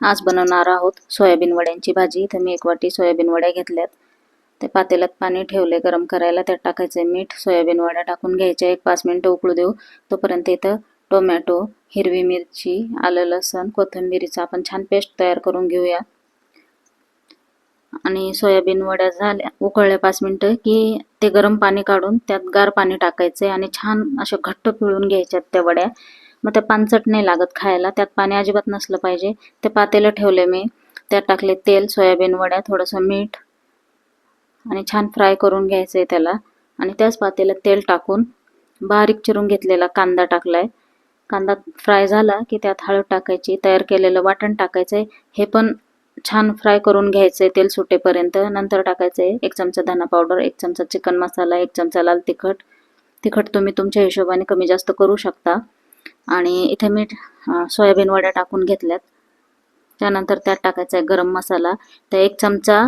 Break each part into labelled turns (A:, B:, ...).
A: आज बनवणार आहोत सोयाबीन वड्यांची भाजी. इथं मी एक वाटी सोयाबीन वड्या घेतल्यात. ते पातेल्यात पाणी ठेवले गरम करायला त्यात टाकायचं मीठ. सोयाबीन वड्या टाकून घ्यायच्या एक पाच मिनटं उकळू देऊ. तोपर्यंत इथं टोमॅटो हिरवी मिरची आलं लसण कोथिंबिरीचा आपण छान पेस्ट तयार करून घेऊया. आणि सोयाबीन वड्या झाल्या उकळल्या पाच मिनटं की ते गरम पाणी काढून त्यात गार पाणी टाकायचं आणि छान अशा घट्ट पिळून घ्यायच्यात त्या वड्या. मग त्या पानचट नाही लागत खायला. त्यात पाणी अजिबात नसलं पाहिजे. ते पातेलं ठेवले मी. त्यात टाकले तेल सोयाबीन वड्या थोडंसं मीठ आणि छान फ्राय करून घ्यायचं आहे त्याला. आणि त्याच पातेल्यात तेल टाकून बारीक चिरून घेतलेला कांदा टाकलाय. कांदा फ्राय झाला की त्यात हळद टाकायची तयार केलेलं वाटण टाकायचंय. हे पण छान फ्राय करून घ्यायचंय तेल सुटेपर्यंत. नंतर टाकायचंय एक चमचा धना पावडर एक चमचा चिकन मसाला एक चमचा लाल तिखट. तिखट तुम्ही तुमच्या हिशोबाने कमी जास्त करू शकता. आणि इथे मीठ सोयाबीन वड्या टाकून घेतल्यात. त्यानंतर त्यात टाकायचा आहे गरम मसाला. त्या एक चमचा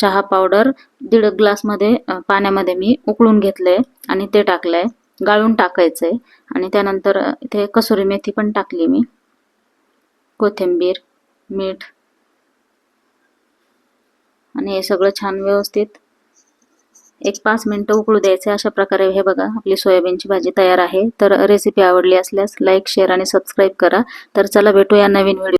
A: चहा पावडर दीड ग्लासमध्ये पाण्यामध्ये मी उकळून घेतलंय आणि ते टाकलंय. गाळून टाकायचंय. आणि त्यानंतर इथे कसुरी मेथी पण टाकली मी. कोथिंबीर मीठ. आणि हे सगळं छान व्यवस्थित एक पाच मिनटं उकळू द्यायचे अशा प्रकारे हे बघा आपली सोयाबीनची भाजी तयार आहे. तर रेसिपी आवडली असल्यास लाईक शेअर आणि सबस्क्राईब करा. तर चला भेटूया नवीन व्हिडिओ